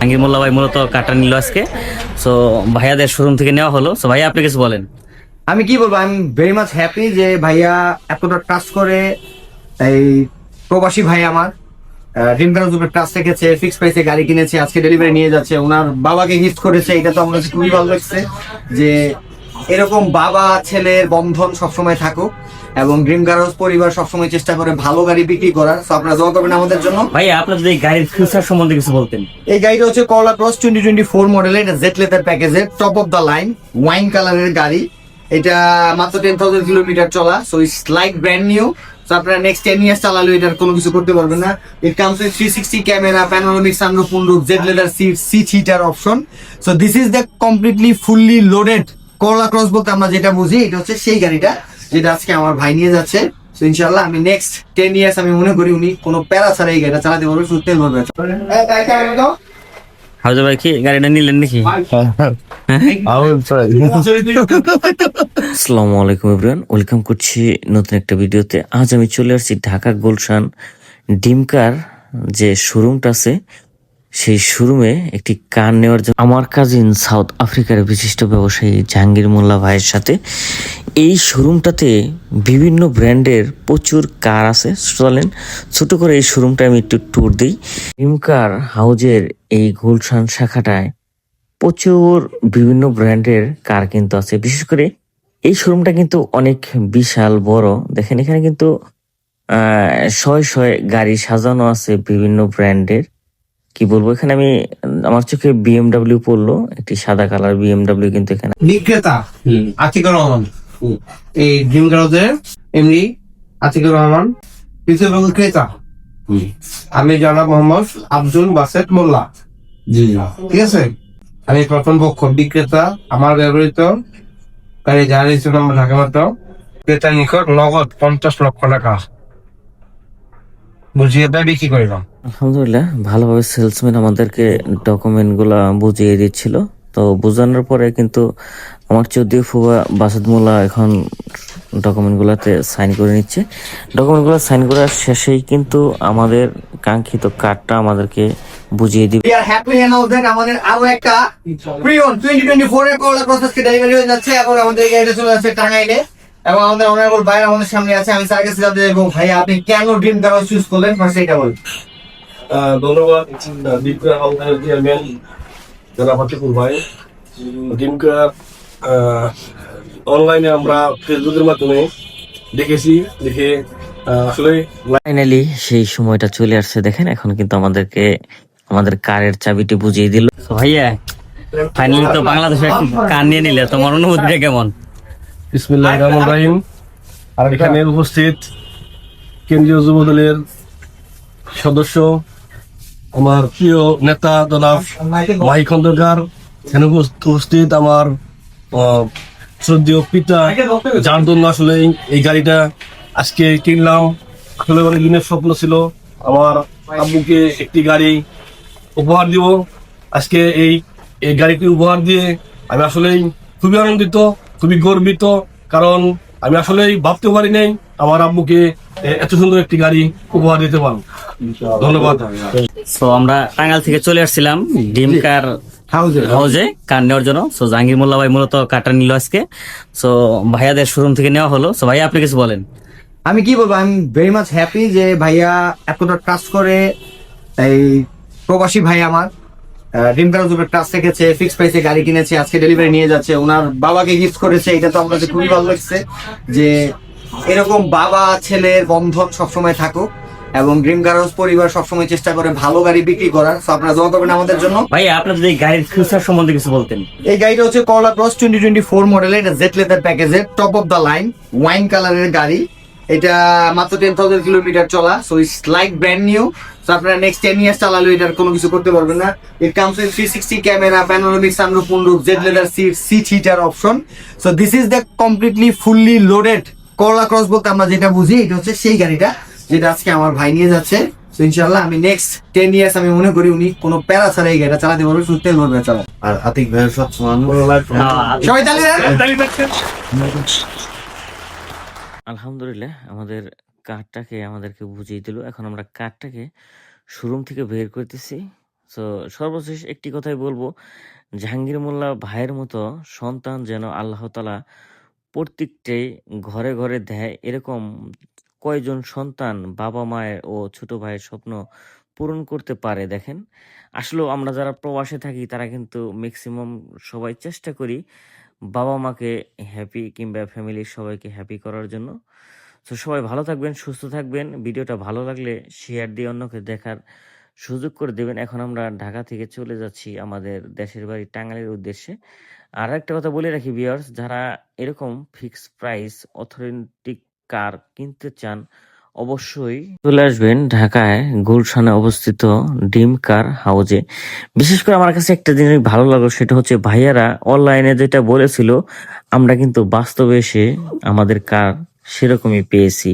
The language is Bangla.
জাহাঙ্গীর মোল্লা ভাই মূলত কাটা নিল আজকে। সো ভাইয়াদের শোরুম থেকে নেওয়া হলো। সো ভাইয়া, আপনি কিছু বলেন। আমি কি বলব? I am very much happy যে ভাইয়া এতটা ট্রাস্ট করে এই প্রবাসী ভাই আমার। ড্রিম কার উপরে ট্রাস্ট রেখেছে ফিক্স প্রাইসে গাড়ি কিনেছে, আজকে ডেলিভারি নিয়ে যাচ্ছে। ওনার বাবাকে গিফট করেছে। এটা তো আমার খুবই ভালো লাগছে যে এরকম বাবা ছেলের বন্ধন সবসময় থাকুক এবং ড্রিম কার পরিবার সবসময় চেষ্টা করে ভালো গাড়ি বিক্রি করার। তো আপনারা দোয়া করবেন আমাদের জন্য। ভাইয়া আপনার যদি গাড়ির ফিউচার সম্বন্ধে কিছু বলতেন। এই গাড়িটা হচ্ছে Corolla Cross twenty twenty four মডেলের এটা জেট লেদার প্যাকেজের top of the line wine কালারের গাড়ি। এটা মাত্র টেন থাউজেন্ড কিলোমিটার চলা so it's like brand new তো আপনারা নেক্সট টেন ইয়ার্স চালালেও এটার কোনো কিছু করতে পারবেন না। It comes with three sixty camera panoramic sunroof moonroof jet leather seat seat heater option so this is the completely fully loaded Corolla Cross বলতে আমরা যেটা বুঝি এটা হচ্ছে সেই গাড়িটা যেটা আজকে আমার ভাই নিয়ে যাচ্ছে। তো ইনশাল্লাহ আমি নেক্সট টেন ইয়ার্স আমি মনে করি উনি কোনো প্যারা ছাড়া এই গাড়িটা চালাতে পারবে শুধু তেল ভরবে। হাউজা ভাই কি গাড়িটা নিলেন নাকি? আসসালামু আলাইকুম এভরিওয়ান ওয়েলকাম করছি নতুন একটা ভিডিওতে। আজ আমি চলে আসছি ঢাকা গুলশান ডিমকার যে শোরুমটা আছে সেই শোরুমে একটি কার নেওয়ার জন্য আমার কাজিন সাউথ আফ্রিকার বিশিষ্ট ব্যবসায়ী জাহাঙ্গীর মোল্লা ভাইয়ের সাথে এই শোরুমটাতে বিভিন্ন ব্র্যান্ডের প্রচুর কার আছে। চলেন, ছোট করে এই শোরুমটা আমি একটু ট্যুর দিই। ডিমকার হাউজের এই গুলশান শাখাটায় প্রচুর বিভিন্ন ব্র্যান্ডের কার কিন্তু আছে। বিশেষ করে এই শোরুমটা কিন্তু অনেক বিশাল, বড়। দেখেন, এখানে কিন্তু শয় শয় গাড়ি সাজানো আছে বিভিন্ন ব্র্যান্ডের। কি বলব এখানে আমি আমার চোখে বিএমডাব্লিউ পড়ল একটি সাদা কালার বিএমডাব্লিউ কিন্তু এখানে। বিক্রেতা আতিকুর রহমান। এই ড্রিম গার্লদের এমনি আতিকুর রহমান তৃতীয় ক্রেতা। আমি জনাব মোহাম্মদ আব্দুল বাসেট মোল্লা। ঠিক আছে? আমি প্রথম পক্ষ বিক্রেতা আমার ব্যবহৃত গাড়ি রেজিস্ট্রেশন নম্বর ঢাকা মাত্র। ক্রেতার নিকট নগদ পঞ্চাশ লক্ষ টাকা। বুঝিয়ে বিক্রি করলাম আলহামদুলিল্লাহ, ভালোভাবে সেলসম্যান আমাদেরকে ডকুমেন্টগুলা বুঝিয়ে দিচ্ছিল। তো বোঝানোর পরে কিন্তু আমার চৌধুরী ফুবা বাসাদ মোল্লা এখন ডকুমেন্ট গুলাতে সাইন করে নিচ্ছে। ডকুমেন্টগুলো সাইন করার শেষেই কিন্তু আমাদের কাঙ্ক্ষিত কার্ডটা আমাদেরকে বুঝিয়ে দিবে। আমাদের আরও একটা প্রিয়ন 2024 এর করলা প্রসেসকে ডেলিভারি যাচ্ছে এবং আমাদের এবং আমাদের ভাই আমাদের সামনে আছে। আমি স্যার কাছে জানতে ভাই আপনি কেন ড্রিম কার চুজ করলেন? ফার্স্ট এটা বলুন ধন্যবাদ। দীপকা হালদার চেয়ারম্যান জনাব আতিকুল ভাই। দীপকা অনলাইনে আমরা ফেসবুকের মাধ্যমে দেখেছি দেখে আসলে ফাইনালি সেই সময়টা চলে আসছে দেখেন এখন কিন্তু আমাদেরকে আমাদের কারের চাবিটি বুঝিয়ে দিল। ভাইয়া ফাইনালি তো বাংলাদেশে কার নিয়ে নিলে তোমার অনুভূতিটা কেমন? ইসমিল্লাহ রহমান রাহিম। আর এখানে উপস্থিত কেন্দ্রীয় যুব দলের সদস্য আমার প্রিয় নেতা জনাব মাহি খন্দকার এখানে উপস্থিত আমার শ্রদ্ধেয় পিতা যার জন্য আসলে এই- গাড়িটা আজকে কিনলাম। আসলে অনেক দিনের স্বপ্ন ছিল, আমার আব্বুকে একটি গাড়ি উপহার দিব। আজকে এই এই গাড়িটি উপহার দিয়ে আমি আসলেই খুবই আনন্দিত, খুবই গর্বিত, কারণ আমি আসলেই ভাবতে পারি নাই আমার আব্বুকে এত সুন্দর একটি গাড়ি উপহার দিতে পারব। ধন্যবাদ। সো আমরা টাঙ্গাল থেকে চলে আসছিলাম ডিম কার হাউজে। কার নেওয়ার জন্য। সো জাহাঙ্গীর মোল্লা ভাই মূলত কাটা নিল আজকে। সো ভাইয়াদের শোরুম থেকে নেওয়া হলো। সো ভাইয়া আপনি কিছু বলেন। আমি কি বলব? আমি ভেরি মাচ হ্যাপি যে ভাইয়া এতটা ট্রাস্ট করে এই প্রবাসী ভাই আমার। ড্রিম কার উপরে ট্রাস্ট রেখেছে ফিক্স প্রাইসে গাড়ি কিনেছে আজকে ডেলিভারি নিয়ে যাচ্ছে। ওনার বাবাকে গিফট করেছে। এটা তো কাছে খুবই ভালো লাগছে যে এরকম বাবা ছেলের বন্ধন সবসময় থাকুক। এবং ড্রিম কার পরিবার সবসময় চেষ্টা করে ভালো গাড়ি বিক্রি করার। তো আপনারা দোয়া করবেন আমাদের জন্য। ভাইয়া আপনার যদি গাড়ির ফিউচার সম্বন্ধে কিছু বলতেন। এই গাড়িটা হচ্ছে Corolla Cross twenty twenty four মডেলের এটা জেট লেদার প্যাকেজের top of the line wine কালারের গাড়ি। এটা মাত্র টেন থাউজেন্ড কিলোমিটার চলা so it's like brand new so আপনারা নেক্সট টেন ইয়ার্স চালালে এটার কোনো কিছু করতে পারবেন না। It comes with three sixty camera panoramic sunroof moonroof jet leather seat seat heater option so this is the completely fully loaded Corolla Cross বলতে আমরা যেটা বুঝি এটা হচ্ছে সেই গাড়িটা। যেটা আজকে আমার ভাই নিয়ে যাচ্ছে। তো ইনশাল্লাহ আমি নেক্সট টেন ইয়ার্স আমি মনে করি উনি কোনো প্যারা ছাড়া এই গাড়িটা চালাতে পারবে শুধু তেল ভরবে চালা। আর আতিক ভাইয়ের সবসময় সবাই তালি আলহামদুলিল্লাহ আমাদের কার্ডটাকে আমাদেরকে বুঝিয়ে দিল। এখন আমরা কাঠটাকে শোরুম থেকে বের করতেছি। তো সর্বশেষ একটি কথাই বলব জাহাঙ্গীর মোল্লা ভাইয়ের মতো সন্তান যেন আল্লাহ তালা প্রত্যেকটাই ঘরে ঘরে দেয় এরকম কয়জন সন্তান বাবা মায়ের ও ছোট ভাইয়ের স্বপ্ন পূরণ করতে পারে দেখেন? আসলেও আমরা যারা প্রবাসে থাকি, তারা কিন্তু ম্যাক্সিমাম সবাই চেষ্টা করি বাবা মাকে হ্যাপি কিংবা ফ্যামিলির সবাইকে হ্যাপি করার জন্য। তো সবাই ভালো থাকবেন, সুস্থ থাকবেন। ভিডিওটা ভালো লাগলে শেয়ার দিয়ে অন্যকে দেখার সুযোগ করে দেবেন। এখন আমরা ঢাকা থেকে চলে যাচ্ছি আমাদের দেশের বাড়ি টাঙ্গাইলের উদ্দেশ্যে। আর একটা কথা বলে রাখি বিয়ার্স যারা এরকম ফিক্স প্রাইস অথেন্টিক কার কিনতে চান, অবশ্যই চলে আসবেন ঢাকায়, গুলশানে অবস্থিত ডিম কার হাউজে। বিশেষ করে আমার কাছে একটা জিনিস ভালো লাগল, সেটা হচ্ছে ভাইয়ারা অনলাইনে যেটা বলেছিল, আমরা কিন্তু বাস্তবে এসে আমাদের কার সেরকমই পেয়েছি।